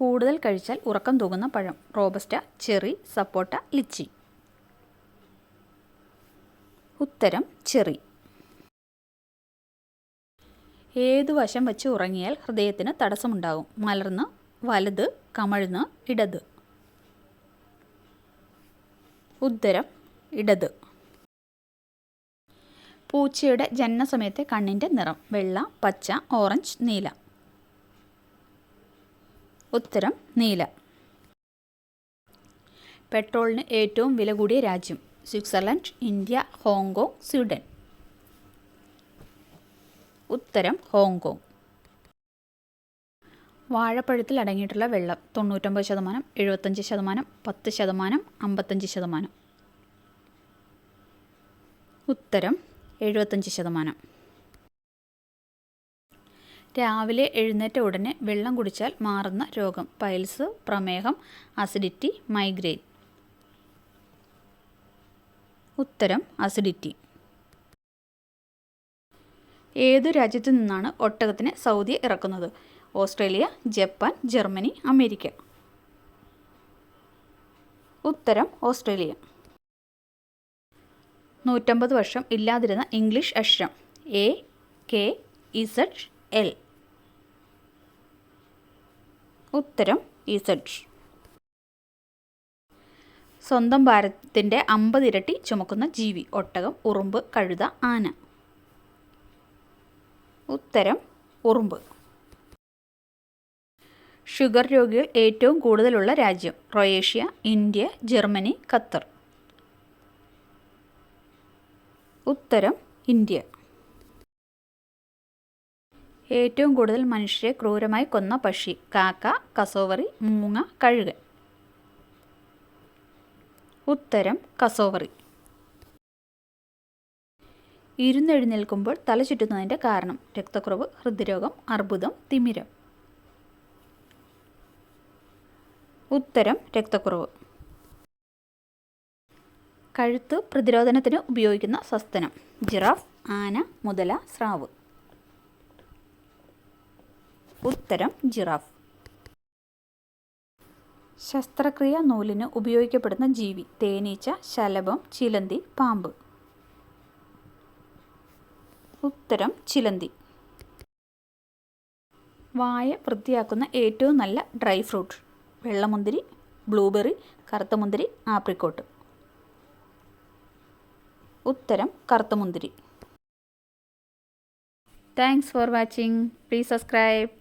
കൂടുതൽ കഴിച്ചാൽ ഉറക്കം തൂങ്ങുന്ന പഴം. Robusta cherry sapota litchi. ഉത്തരം ചെറി. ഏതു വശം വെച്ച് ഉറങ്ങിയാൽ ഹൃദയത്തിന് തടസ്സമുണ്ടാകും? മലർന്ന് വലത് കമഴ്ന്ന് ഇടത്. ഉത്തരം ഇടത്. പൂച്ചയുടെ ജനനസമയത്തെ കണ്ണിന്റെ നിറം. വെള്ള പച്ച ഓറഞ്ച് നീല. ഉത്തരം നീല. പെട്രോളിന് ഏറ്റവും വില കൂടിയ രാജ്യം Switzerland India Hong Kong Sweden. ഉത്തരം ഹോങ്കോങ്. വാഴപ്പഴത്തിൽ അടങ്ങിയിട്ടുള്ള വെള്ളം തൊണ്ണൂറ്റൊമ്പത് ശതമാനം എഴുപത്തഞ്ച് ശതമാനം പത്ത് ശതമാനം അമ്പത്തഞ്ച് ശതമാനം. ഉത്തരം എഴുപത്തഞ്ച് ശതമാനം. രാവിലെ എഴുന്നേറ്റ ഉടനെ വെള്ളം കുടിച്ചാൽ മാറുന്ന രോഗം. പൈൽസ് പ്രമേഹം അസിഡിറ്റി മൈഗ്രെയിൻ. ഉത്തരം അസിഡിറ്റി. ഏതു രാജ്യത്തു നിന്നാണ് ഒട്ടകത്തിന് സൗദി ഇറക്കുന്നത്? Australia Japan Germany America. ഉത്തരം ഓസ്ട്രേലിയ. നൂറ്റമ്പത് വർഷം ഇല്ലാതിരുന്ന ഇംഗ്ലീഷ് അക്ഷരം. എ കെ ഇസഡ് എൽ ഉത്തരം ഇസഡ് സ്വന്തം ഭാരത്തിന്റെ അമ്പത് ഇരട്ടി ചുമക്കുന്ന ജീവി ഒട്ടകം ഉറുമ്പ് കഴുത ആന. ഉത്തരം ഉറുമ്പ്. ഷുഗർ രോഗികൾ ഏറ്റവും കൂടുതലുള്ള രാജ്യം ക്രൊയേഷ്യ ഇന്ത്യ ജർമ്മനി ഖത്തർ. ഉത്തരം ഇന്ത്യ. ഏറ്റവും കൂടുതൽ മനുഷ്യരെ ക്രൂരമായി കൊന്ന പക്ഷി കാക്ക കസോവറി മൂങ്ങ കഴുകൻ. ഉത്തരം കസോവറി. ഇരുന്നെഴുന്നേൽക്കുമ്പോൾ തല ചുറ്റുന്നതിന്റെ കാരണം രക്തക്കുറവ് ഹൃദ്രോഗം അർബുദം തിമിരം. ഉത്തരം രക്തക്കുറവ്. കഴുത്ത് പ്രതിരോധനത്തിന് ഉപയോഗിക്കുന്ന സസ്തനം ജിറാഫ് ആന മുതല സ്രാവ്. ഉത്തരം ജിറാഫ്. ശസ്ത്രക്രിയ നൂലിന് ഉപയോഗിക്കപ്പെടുന്ന ജീവി തേനീച്ച ശലഭം ചിലന്തി പാമ്പ്. ഉത്തരം ചിലന്തി. വായ വൃത്തിയാക്കുന്ന ഏറ്റവും നല്ല ഡ്രൈ ഫ്രൂട്ട്. വെള്ളമുന്തിരി ബ്ലൂബെറി കറുത്ത മുന്തിരി ആപ്രിക്കോട്ട്. ഉത്തരം കറുത്ത മുന്തിരി. Thanks for watching please subscribe